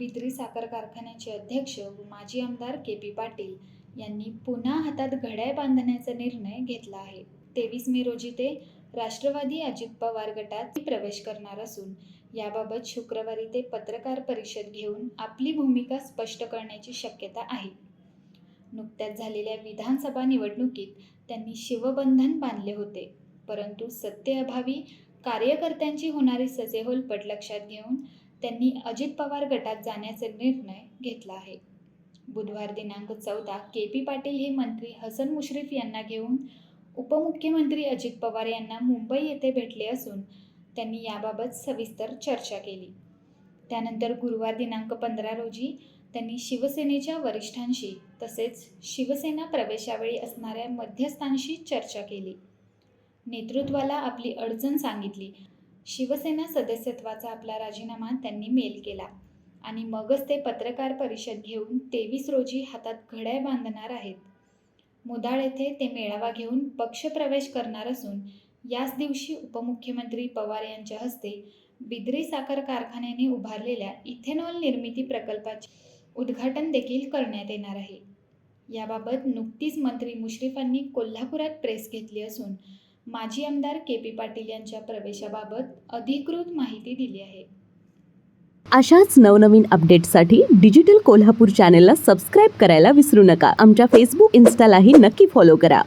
बिद्री साखर कारखान्याचे अध्यक्ष व माजी आमदार के पी पाटील यांनी पुन्हा हातात घड्याळ बांधण्याचा निर्णय घेतला आहे. तेवीस मे रोजी ते राष्ट्रवादी अजित पवार गटात प्रवेश करणार असून याबाबत शुक्रवारी ते पत्रकार परिषद घेऊन आपली भूमिका स्पष्ट करण्याची शक्यता आहे. नुकत्याच झालेल्या विधानसभा निवडणुकीत त्यांनी शिवबंधन बांधले होते परंतु सत्तेअभावी कार्यकर्त्यांची होणारी सजेहोलपट लक्षात घेऊन त्यांनी अजित पवार गटात जाण्याचा निर्णय घेतला आहे. बुधवार दिनांक चौदा के पी पाटील हे मंत्री हसन मुश्रीफ यांना घेऊन उपमुख्यमंत्री अजित पवार यांना मुंबई येथे भेटले असून त्यांनी याबाबत सविस्तर चर्चा केली. त्यानंतर गुरुवार दिनांक पंधरा रोजी त्यांनी शिवसेनेच्या वरिष्ठांशी तसेच शिवसेना प्रवेशावेळी असणाऱ्या मध्यस्थांशी चर्चा केली. नेतृत्वाला आपली अडचण सांगितली. शिवसेना सदस्यत्वाचा आपला राजीनामा त्यांनी मेल केला. आणि मगच ते पत्रकार परिषद घेऊन तेवीस रोजी हातात घड्याळ बांधणार आहेत. मुदाळ येथे ते मेळावा घेऊन पक्षप्रवेश करणार असून याच दिवशी उपमुख्यमंत्री पवार यांच्या हस्ते बिद्री साखर कारखान्याने उभारलेल्या इथेनॉल निर्मिती प्रकल्पाचे उद्घाटन देखील करण्यात येणार आहे. याबाबत नुकतीच मंत्री मुश्रीफांनी कोल्हापुरात प्रेस घेतली असून माजी आमदार के पी पाटील यांच्या प्रवेशाबाबत अधिकृत माहिती दिली आहे. अशाच नवनवीन अपडेट्ससाठी डिजिटल कोल्हापूर चॅनेलला सबस्क्राईब करायला विसरू नका. आमच्या फेसबुक इन्स्टालाही नक्की फॉलो करा.